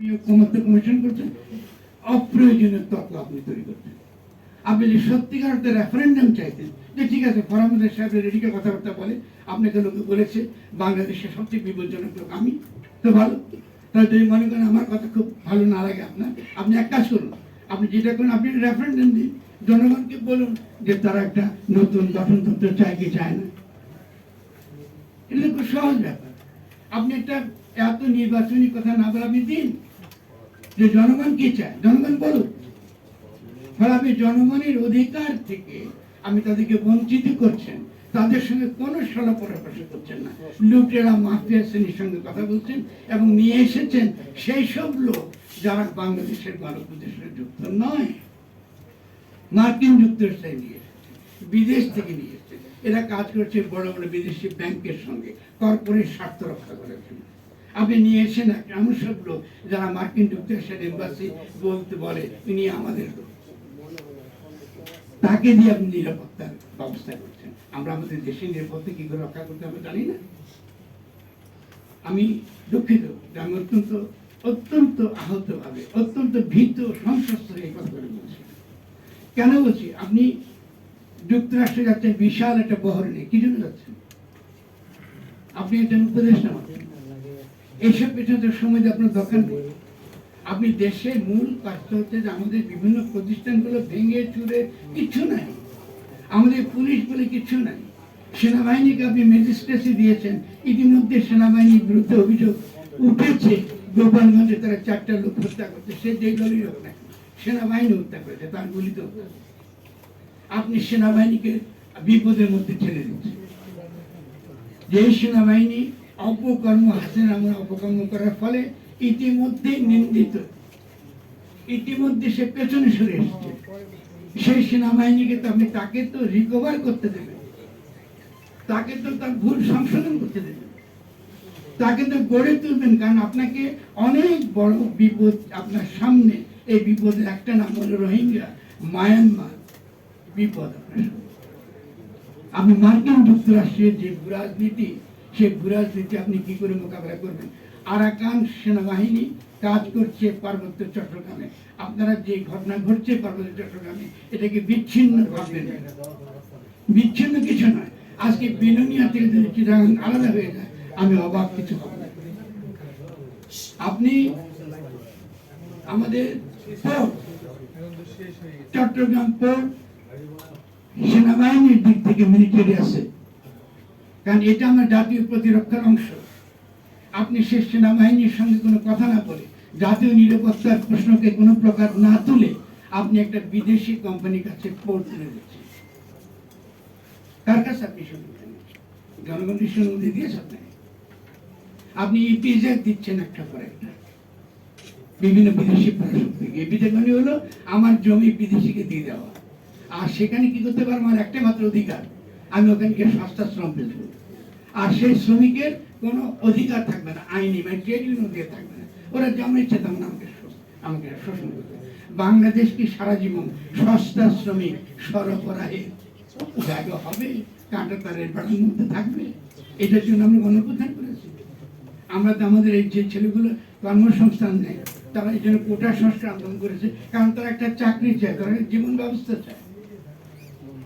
ক্ষমতা কমিশন অপ্রয়োজনীয় তত্ত্ব আপনি তৈরি করছেন। আপনি সত্যিকার অর্থে রেফারেন্ডাম চাইতেন যে ঠিক আছে রেডিকে কথাবার্তা বলে, আপনাকে লোকে বলেছে সবচেয়ে বিপজ্জনক লোক আমি, তো ভালো। তাহলে মনে করেন আমার কথা খুব ভালো না লাগে আপনার, আপনি এক কাজ করুন, আপনি যেটা করুন আপনি রেফারেন্ডাম দিন, জনগণকে বলুন যে তারা একটা নতুন গঠনতন্ত্র চায় কি চায় না। এটা খুব সহজ ব্যাপার। আপনি একটা এত নির্বাচনী কথা না বলে আপনি দিন যে জনগণ কি চায়? জনগণ বলুন। ফলে আপনি জনগণের অধিকার থেকে আমি তাদেরকে বঞ্চিত করছেন। তাদের সঙ্গে কোনো সলা পরামর্শ করছেন না। লুটেরা, মাফিয়া শ্রেণির সঙ্গে কথা বলছেন এবং নিয়ে এসেছেন সেই সব লোক যারা বাংলাদেশের মানব উদ্দেশ্যে যুক্ত নয়। মার্কিন যুক্তরাষ্ট্রে নিয়ে বিদেশ থেকে নিয়ে এরা কাজ করছে বড় বড় বিদেশি ব্যাংকের সঙ্গে, কর্পোরেট স্বার্থ রক্ষা করার জন্য। আপনি নিয়ে এসেন এক এমন সব লোক যারা মার্কিন যুক্তরাষ্ট্রের এম্বাসি বলতে বলে ইনি আমাদের লোক। তাকে দিয়ে আপনি নিরাপত্তার ব্যবস্থা করছেন। আমরা আমাদের দেশের নিরাপত্তা কি করে রক্ষা করতে আমরা জানি না। আমি দুঃখিত যে আমি অত্যন্ত অত্যন্ত আহত ভাবে অত্যন্ত ভীত সংসস্ত হয়ে কথা করে বলছি। কেন বলছি? আপনি যুক্তরাষ্ট্রে যাচ্ছেন, বিশাল একটা বহর নিয়ে। কি জন্য যাচ্ছেন? আপনি একজন উপদেষ্টা মাত্র। এইসব পেছনে সময় আপনার দরকার নেই। আপনি দেশের মূল কাজটা হচ্ছে যে আমাদের বিভিন্ন প্রতিষ্ঠানগুলো ভেঙে চুরে কিচ্ছু নাই। আমাদের পুলিশ বলে কিচ্ছু নাই। সেনাবাহিনীকে আপনি ম্যাজিস্ট্রেসি দিয়েছেন। ইতিমধ্যে সেনাবাহিনীর বিরুদ্ধে অভিযোগ উঠেছে, গোপালগঞ্জে তারা চারটা লোক হত্যা করছে। সে যে দলই হোক না সেনাবাহিনী হত্যা করেছে, তার গুলিত আপনি সেনাবাহিনীকে বিপদের মধ্যে ঠেলে দিচ্ছেন। যে সেনাবাহিনী অপকর্ম হাসিন আমরা অপকর্ম করার ফলে ইতিমধ্যে নিন্দিত। ইতিমধ্যে সে পেছনে সরে এসেছে। সেই সেনাবাহিনীকে তো আপনি তাকে তো রিকভার করতে দেবেন। তাকে তো তার ভুল সংশোধন করতে দেবেন। তাকে তো গড়ে তুলবেন, কারণ আপনাকে অনেক বড় বিপদ আপনার সামনে। এই বিপদের একটা নাম হলো রোহিঙ্গা, মায়ানমার বিপদ আপনার আপনি মার্কিন যুক্তরাষ্ট্রের যে রাজনীতি সেই রাজনীতি আপনি কি করে মোকাবেলা করবেন? আরাকান সেনাবাহিনী কাজ করছে পার্বত্য চট্টগ্রামে। আপনারা যে ঘটনা ঘটছে পার্বত্য চট্টগ্রামে, এটাকে বিচ্ছিন্ন ভাববেন। বিচ্ছিন্ন কিছু নয়। আজকে বিলোনিয়া থেকে যদি চিটাগাং আলাদা হয়ে যায়, আমি অবাক কিছু হব আপনি আমাদের চট্টগ্রাম পোর্ট সেনাবাহিনীর দিক থেকে মিলিটারি আছে। কারণ এটা আমার জাতীয় প্রতিরক্ষার অংশ। আপনি শেষ সেনাবাহিনীর সঙ্গে কোনো কথা না বলে জাতীয় নিরাপত্তার প্রশ্নকে কোনো প্রকার না তুলে আপনি একটা বিদেশি কোম্পানির কাছে পোর্ট তুলে দিচ্ছেন কার কাছে আপনি নিচ্ছেন? জনগণের অনুমতি দিয়েছে আপনাকে? আপনি ইপিজেড দিচ্ছেন একটা পরে বিভিন্ন বিদেশি থেকে ইপিজেড মানে হলো আমার জমি বিদেশিকে দিয়ে দেওয়া। আর সেখানে কি করতে পারব? আমার একটা মাত্র অধিকার। আমি ওখানকে সস্তা শ্রম বেচবো আর সেই শ্রমিকের কোনো অধিকার থাকবে না, আইনি মানে ট্রেড ইউনিয়ন থাকবে না। ওরা যেমন ইচ্ছে তেমন আমাকে আমাকে শোষণ করবে। বাংলাদেশ কি সারা জীবন সস্তা শ্রমিক, সরবরাহে জায়গা হবে? কাঁটা তারের বাড়ির মধ্যে থাকবে? এটার জন্য আমরা গণপ্রধান করেছি। আমরা তো আমাদের এই যে ছেলেগুলো কর্মসংস্থান নেই তারা এই জন্য কোটা সংস্কার আন্দোলন করেছে, কারণ তারা একটা চাকরি চায়, তারা জীবন ব্যবস্থা চায়।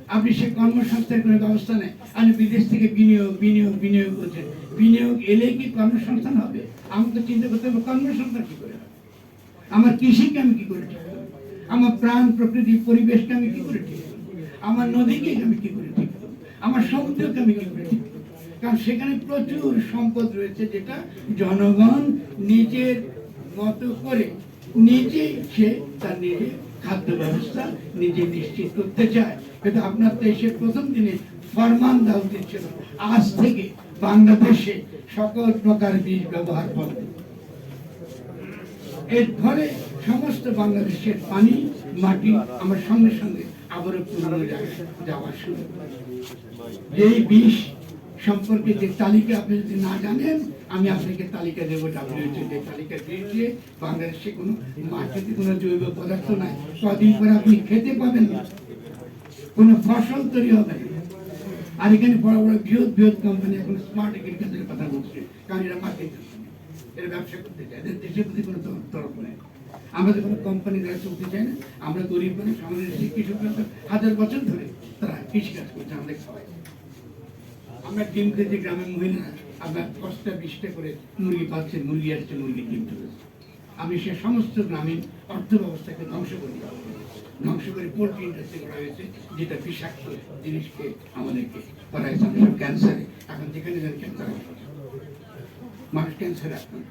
আপনি সে কর্মসংস্থানের কোনো ব্যবস্থা নেই আপনি বিদেশ থেকে বিনিয়োগ বিনিয়োগ বিনিয়োগ বলছেন বিনিয়োগ এলে কি কর্মসংস্থান হবে? আমাকে চিন্তা করতে হবে, কর্মসংস্থান কি করে আমার কৃষিকে আমি কি করে ঠিক আমার প্রাণ, প্রকৃতি, পরিবেশকে আমি কি করে ঠিক আমার নদীকে আমি কি করে ঠিক আমার সমুদ্রকে আমি কি করে ঠিক কারণ সেখানে প্রচুর সম্পদ রয়েছে যেটা জনগণ নিজের মতো করে নিজে সে তার নিজে খাদ্য ব্যবস্থা নিজে নিশ্চিত করতে চায়। আপনার দেশের প্রথম দিনে ফরমান দেওয়া উচিত ছিল আজ থেকে বাংলাদেশে সকল প্রকার বীজ ব্যবহার করবে। এর ফলে সমস্ত বাংলাদেশের পানি, মাটি আমার সঙ্গে সঙ্গে আবারও পুরনো যাওয়া শুরু বিষ সম্পর্কে যে তালিকা আপনি যদি না জানেন, আমি আপনাকে তালিকা দেবো যে তালিকা বাংলাদেশে কোনো মাটিতে কোনো জৈব পদার্থ নাই। কদিন পরে আপনি খেতে পাবেন না। কোনো ফসল তৈরি হবে আর এখানে বড় বড় বৃহৎ বৃহৎ কোম্পানি এখন স্মার্ট এগ্রিকালচারের কথা বলছে। কারণ এরা মার্কেট এরা ব্যবসা করতে চায়। এদের দেশের প্রতি কোনো তরফ নেই। আমরা তো কোনো কোম্পানি দ্বারা চলতে চাই না। আমরা গরিব মানুষ, আমাদের দেশে কৃষকরা হাজার বছর ধরে তারা কৃষিকাজ করছে, আমাদের খাওয়ায়। আমরা ডিম খেতে গ্রামের মহিলারা আমরা দশটা বিশটা করে মুরগি পাচ্ছে মুরগি আসছে, মুরগি ডিম আমি সে সমস্ত গ্রামীণ অর্থ ব্যবস্থাকে ধ্বংস করে দেওয়া। ধ্বংস করে পোলট্রি ইন্ডাস্ট্রি করা হয়েছে, যেটা বিষাক্ত জিনিসকে আমাদেরকে করা হয়েছে ক্যান্সারে এখন যেখানে যেন ক্যান্সার মানুষ ক্যান্সারে আক্রান্ত